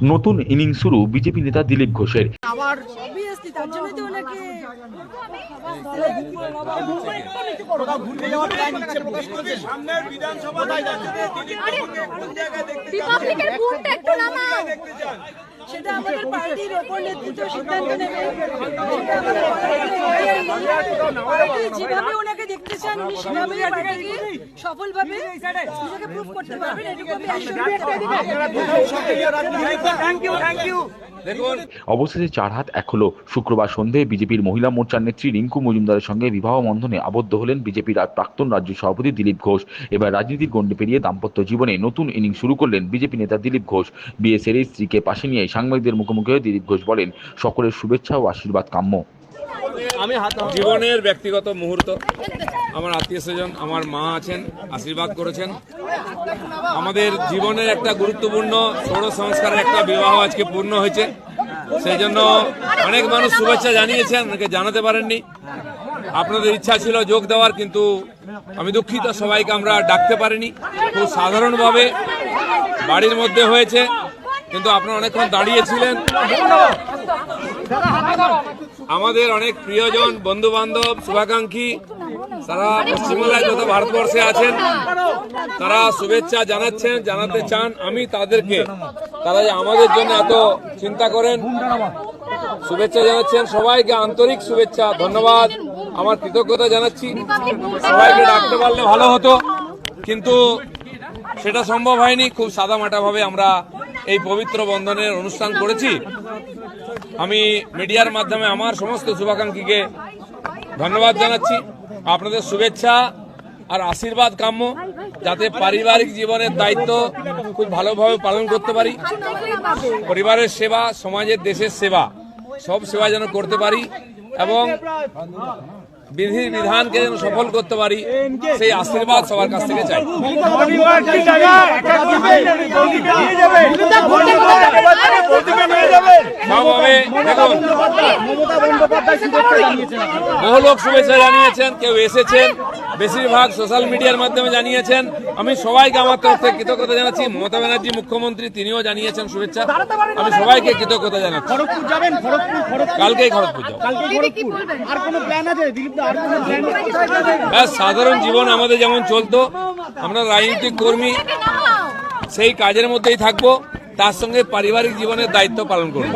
নতুন ইনিংস শুরু বিজেপি নেতা দিলীপ ঘোষের। আবার সেটা আমাদের পার্টির ওপর নেতৃত্ব সিদ্ধান্ত নেবে। সেটা আমাদের যেভাবে দেখতে চান উনি সফলভাবে নিজেকে প্রুভ করতে পারবেন থ্যাংক ইউ অবশেষে চার হাত এক হলো। শুক্রবার সন্ধে বিজেপির মহিলা মোর্চার নেত্রী রিঙ্কু মজুমদারের সঙ্গে বিবাহ বন্ধনে আবদ্ধ হলেন বিজেপির আর প্রাক্তন রাজ্য সভাপতি দিলীপ ঘোষ। এবার রাজনীতির গণ্ডি পেরিয়ে দাম্পত্য জীবনে নতুন ইনিংস শুরু করলেন বিজেপি নেতা দিলীপ ঘোষ। বিয়ে সেরে স্ত্রীকে পাশে নিয়ে সাংবাদিকদের মুখোমুখি হয়ে দিলীপ ঘোষ বলেন সকলের শুভেচ্ছা ও আশীর্বাদ কাম্য। জীবনের ব্যক্তিগত মুহূর্ত। আমার আত্মীয় স্বজন, আমার মা আছেন, আশীর্বাদ করেছেন। আমাদের জীবনের একটা গুরুত্বপূর্ণ সৌর সংস্কারের একটা বিবাহ আজকে পূর্ণ হয়েছে। সেই জন্য অনেক মানুষ শুভেচ্ছা জানিয়েছেন অনেকে জানাতে পারেননি। আপনাদের ইচ্ছা ছিল যোগ দেওয়ার, কিন্তু আমি দুঃখিত, সবাইকে আমরা ডাকতে পারিনি। খুব সাধারণভাবে বাড়ির মধ্যে হয়েছে, কিন্তু আপনারা অনেকক্ষণ দাঁড়িয়েছিলেন আমাদের অনেক প্রিয়জন বন্ধু বান্ধব শুভাকাঙ্ক্ষী সারা পশ্চিমবাংলায় যত ভারতবর্ষে আছেন, তারা শুভেচ্ছা জানাচ্ছেন, জানাতে চান আমি তাদেরকে। তারা যে আমাদের জন্য এত চিন্তা করেন, শুভেচ্ছা জানাচ্ছেন। সবাইকে আন্তরিক শুভেচ্ছা, ধন্যবাদ। আমার কৃতজ্ঞতা জানাচ্ছি। সবাইকে ডাকতে পারলে ভালো হতো, কিন্তু সেটা সম্ভব হয়নি। খুব সাদামাটাভাবে আমরা এই পবিত্র বন্ধনের অনুষ্ঠান করেছি। আমি মিডিয়ার মাধ্যমে আমার সমস্ত শুভাকাঙ্ক্ষীকে ধন্যবাদ জানাচ্ছি। আপনাদের শুভেচ্ছা আর আশীর্বাদ কাম্য, যাতে পারিবারিক জীবনের দায়িত্ব খুব ভালোভাবে পালন করতে পারি। পরিবারের সেবা, সমাজের দেশের সেবা, সব সেবা যেন করতে পারি এবং বিধি বিধানকে যেন সফল করতে পারি, সেই আশীর্বাদ সবার কাছ থেকে চাই পরিবার কি জায়গা একা করবে বৌদিকে নিয়ে যাবে বৌদিকে নিয়ে যাবে সবভাবে দেখুন বহু লোক শুভেচ্ছা জানিয়েছেন কেউ এসেছেন বেশিরভাগ সোশ্যাল মিডিয়ার মাধ্যমে জানিয়েছেন। আমি সবাইকে আমার তরফ থেকে কৃতজ্ঞতা জানাচ্ছি। মমতা ব্যানার্জি মুখ্যমন্ত্রী তিনিও জানিয়েছেন শুভেচ্ছা। আমি সবাইকে কৃতজ্ঞতা জানাচ্ছি। কালকেই খড়গপুর যাব। কালকে খড়গপুর। আর কোনো প্ল্যান আছে? দিলীপ দা আর কোনো প্ল্যান ব্যাস সাধারণ জীবন আমাদের যেমন চলতো আমরা রাজনৈতিক কর্মী সেই কাজের মধ্যেই থাকব। তার সঙ্গে পারিবারিক জীবনের দায়িত্ব পালন করব।